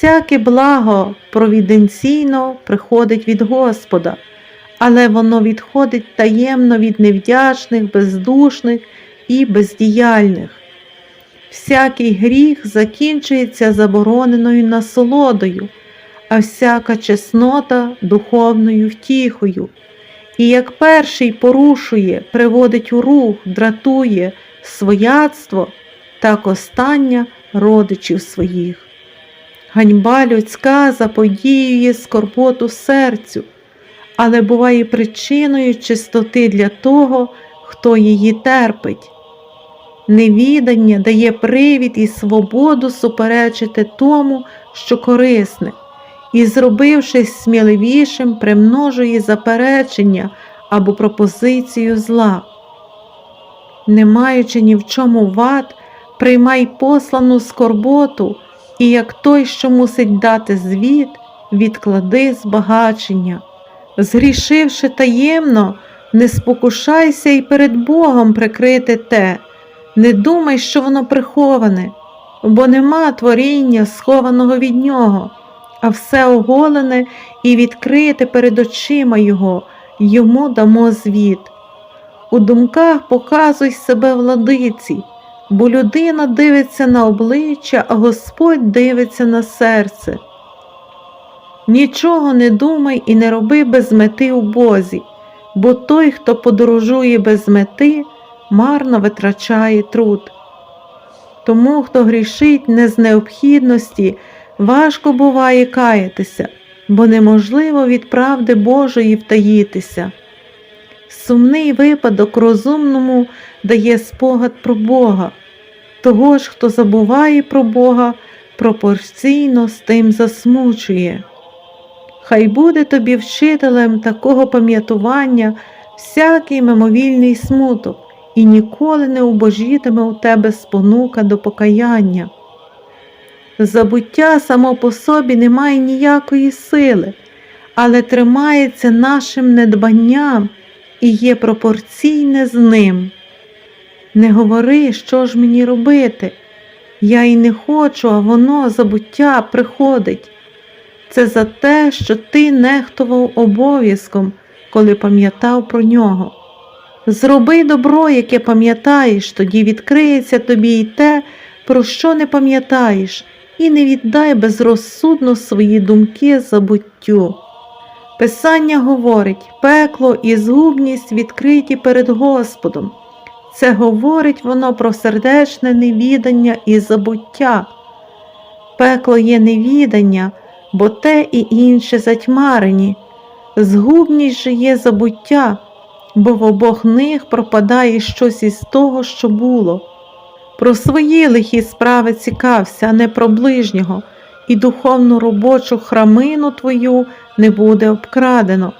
Всяке благо провіденційно приходить від Господа, але воно відходить таємно від невдячних, бездушних і бездіяльних. Всякий гріх закінчується забороненою насолодою, а всяка чеснота духовною втіхою. І як перший порушує, приводить у рух, дратує свояцтво, так остання родичів своїх. Ганьба людська заподіює скорботу серцю, але буває причиною чистоти для того, хто її терпить. Невідання дає привід і свободу суперечити тому, що корисне, і, зробившись сміливішим, примножує заперечення або пропозицію зла. Не маючи ні в чому вад, приймай послану скорботу, і як той, що мусить дати звіт, відклади збагачення. Згрішивши таємно, не спокушайся і перед Богом прикрити те, не думай, що воно приховане, бо нема творіння, схованого від нього, а все оголене і відкрите перед очима Його, йому дамо звіт. У думках показуй себе владиці, бо людина дивиться на обличчя, а Господь дивиться на серце. Нічого не думай і не роби без мети у Бозі, бо той, хто подорожує без мети, марно витрачає труд. Тому, хто грішить не з необхідності, важко буває каятися, бо неможливо від правди Божої втаїтися. Сумний випадок розумному дає спогад про Бога, того ж, хто забуває про Бога, пропорційно з тим засмучує. Хай буде тобі вчителем такого пам'ятування всякий мимовільний смуток, і ніколи не убожітиме у тебе спонука до покаяння. Забуття само по собі не має ніякої сили, але тримається нашим недбанням і є пропорційне з ним. Не говори, що ж мені робити. Я й не хочу, а воно забуття приходить. Це за те, що ти нехтував обов'язком, коли пам'ятав про нього. Зроби добро, яке пам'ятаєш, тоді відкриється тобі й те, про що не пам'ятаєш, і не віддай безрозсудно свої думки забуттю. Писання говорить, пекло і згубність відкриті перед Господом. Це говорить воно про сердечне невідання і забуття. Пекло є невідання, бо те і інше затьмарені, згубність же є забуття, бо в обох них пропадає щось із того, що було. Про свої лихі справи цікався, а не про ближнього, і духовну робочу храмину твою не буде обкрадено.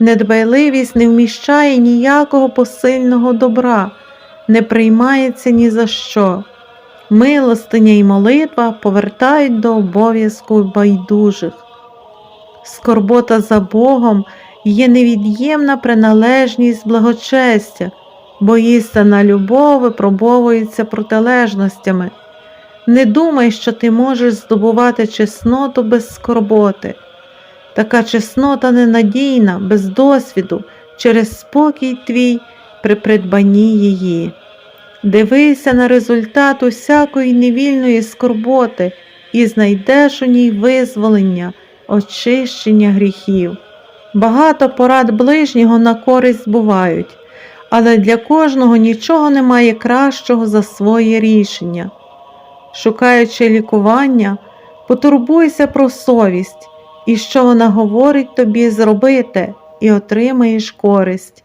Недбайливість не вміщає ніякого посильного добра, не приймається ні за що. Милостиня і молитва повертають до обов'язку байдужих. Скорбота за Богом є невід'ємна приналежність благочестя, бо істина любов випробовується протилежностями. Не думай, що ти можеш здобувати чесноту без скорботи. Така чеснота ненадійна, без досвіду, через спокій твій при придбанні її. Дивися на результат усякої невільної скорботи і знайдеш у ній визволення, очищення гріхів. Багато порад ближнього на користь бувають, але для кожного нічого немає кращого за своє рішення. Шукаючи лікування, потурбуйся про совість і що вона говорить тобі зробити, і отримаєш користь.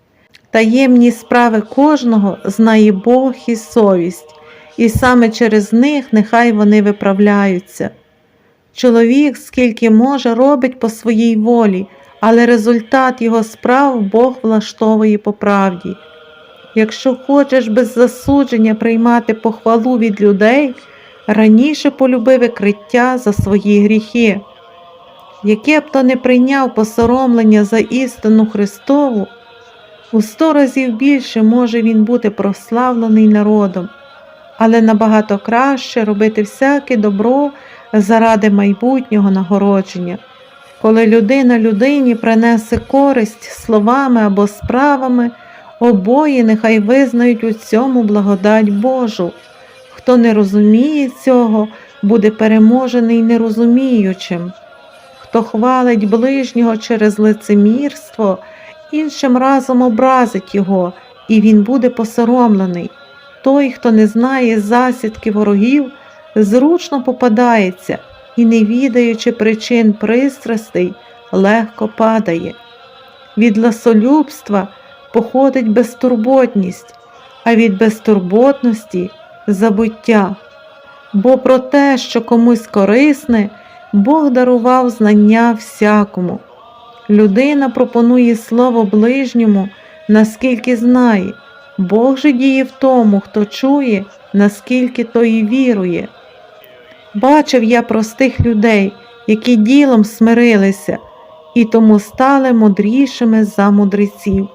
Таємні справи кожного знає Бог і совість, і саме через них нехай вони виправляються. Чоловік, скільки може, робить по своїй волі, але результат його справ Бог влаштовує по правді. Якщо хочеш без засудження приймати похвалу від людей, раніше полюби викриття за свої гріхи. Яке б то не прийняв посоромлення за істину Христову, у сто разів більше може він бути прославлений народом, але набагато краще робити всяке добро заради майбутнього нагородження. Коли людина людині принесе користь словами або справами, обоє нехай визнають у цьому благодать Божу. Хто не розуміє цього, буде переможений нерозуміючим. Хто хвалить ближнього через лицемірство, іншим разом образить його, і він буде посоромлений. Той, хто не знає засідки ворогів, зручно попадається і, не відаючи причин пристрастей, легко падає. Від ласолюбства походить безтурботність, а від безтурботності забуття. Бо про те, що комусь корисне, Бог дарував знання всякому. Людина пропонує слово ближньому, наскільки знає, Бог же діє в тому, хто чує, наскільки той і вірує. Бачив я простих людей, які ділом смирилися, і тому стали мудрішими за мудреців.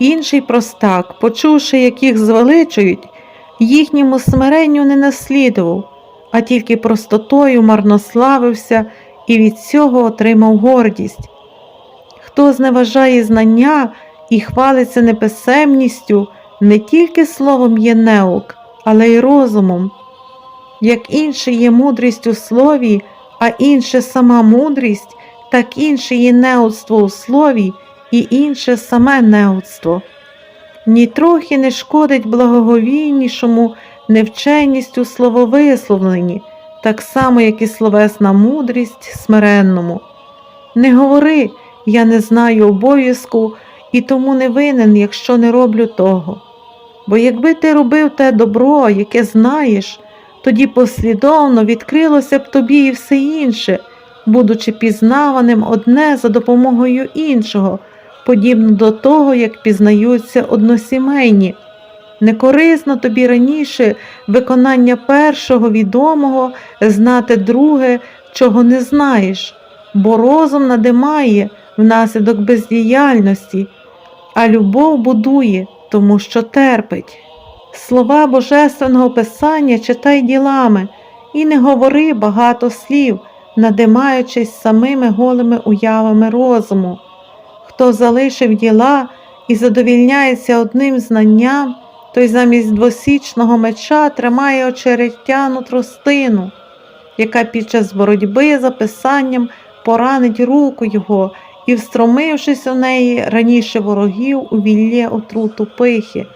Інший простак, почувши, як їх звеличують, їхньому смиренню не наслідував, а тільки простотою марнославився і від цього отримав гордість. Хто зневажає знання і хвалиться неписемністю, не тільки словом є неук, але й розумом. Як інше є мудрість у слові, а інше сама мудрість, так інше є неудство у слові і інше саме неудство. Нітрохи не шкодить благоговійнішому невченість у слововисловленні, так само, як і словесна мудрість смиренному. Не говори, я не знаю обов'язку і тому не винен, якщо не роблю того. Бо якби ти робив те добро, яке знаєш, тоді послідовно відкрилося б тобі і все інше, будучи пізнаваним одне за допомогою іншого, подібно до того, як пізнаються односімейні. Некорисно тобі раніше виконання першого відомого знати друге, чого не знаєш, бо розум надимає внаслідок бездіяльності, а любов будує, тому що терпить. Слова Божественного Писання читай ділами і не говори багато слів, надимаючись самими голими уявами розуму. Хто залишив діла і задовільняється одним знанням, той замість двосічного меча тримає очеретяну тростину, яка під час боротьби за писанням поранить руку його і, встромившись у неї раніше ворогів, увілє отруту пихи.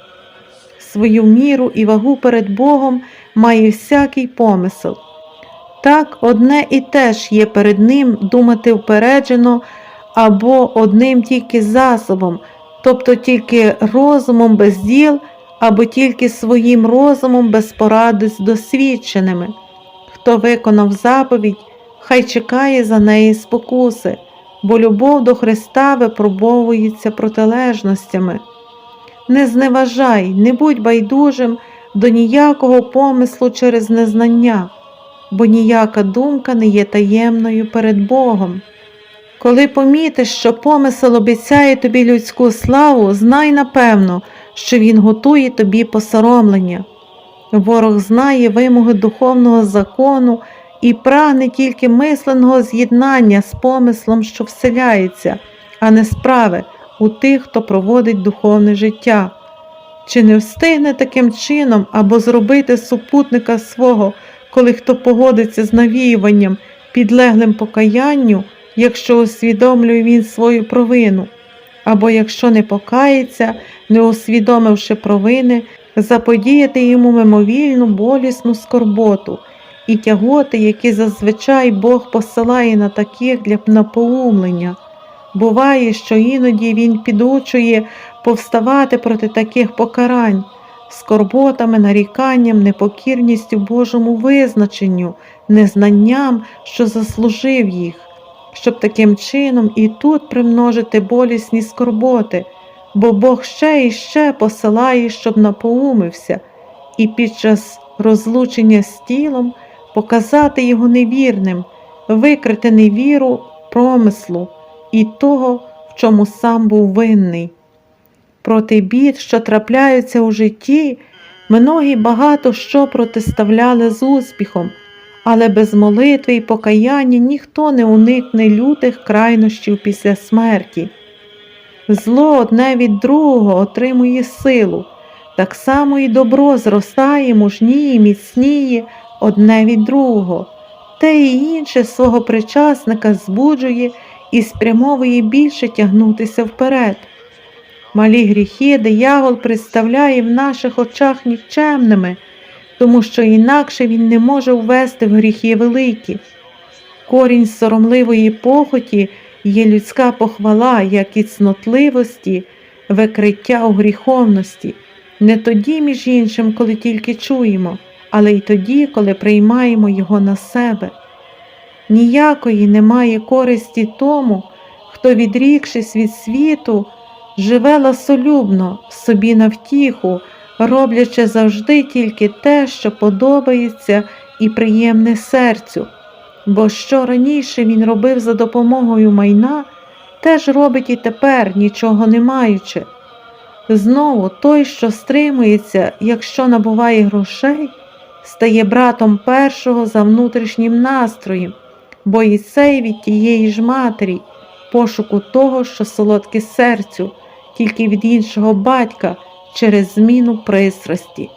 Свою міру і вагу перед Богом має всякий помисел. Так, одне і те ж є перед ним думати впереджено або одним тільки засобом, тобто тільки розумом без діл, або тільки своїм розумом без поради з досвідченими. Хто виконав заповідь, хай чекає за неї спокуси, бо любов до Христа випробовується протилежностями. Не зневажай, не будь байдужим до ніякого помислу через незнання, бо ніяка думка не є таємною перед Богом. Коли помітиш, що помисел обіцяє тобі людську славу, знай напевно, що він готує тобі посоромлення. Ворог знає вимоги духовного закону і прагне тільки мисленого з'єднання з помислом, що вселяється, а не справи у тих, хто проводить духовне життя. Чи не встигне таким чином або зробити супутника свого, коли хто погодиться з навіюванням, підлеглим покаянню, якщо усвідомлює він свою провину, або якщо не покається, не усвідомивши провини, заподіяти йому мимовільну болісну скорботу і тяготи, які зазвичай Бог посилає на таких для напоумлення. Буває, що іноді він підучує повставати проти таких покарань, скорботами, наріканням, непокірністю Божому визначенню, незнанням, що заслужив їх, щоб таким чином і тут примножити болісні скорботи, бо Бог ще і ще посилає, щоб напоумився, і під час розлучення з тілом показати його невірним, викрити невіру промислу і того, в чому сам був винний. Проти бід, що трапляються у житті, многі багато що протиставляли з успіхом, але без молитви і покаяння ніхто не уникне лютих крайнощів після смерті. Зло одне від другого отримує силу, так само і добро зростає, мужніє, міцніє одне від другого, те і інше свого причасника збуджує і спрямовує більше тягнутися вперед. Малі гріхи диявол представляє в наших очах нікчемними, тому що інакше він не може ввести в гріхи великі. Корінь соромливої похоті є людська похвала, як і цнотливості, викриття у гріховності, не тоді, між іншим, коли тільки чуємо, але й тоді, коли приймаємо його на себе. Ніякої немає користі тому, хто, відрікшись від світу, живе ласолюбно, собі на втіху, роблячи завжди тільки те, що подобається і приємне серцю. Бо що раніше він робив за допомогою майна, теж робить і тепер, нічого не маючи. Знову той, що стримується, якщо набуває грошей, стає братом першого за внутрішнім настроєм, бо і цей від тієї ж матері, пошуку того, що солодке серцю, тільки від іншого батька через зміну пристрасті.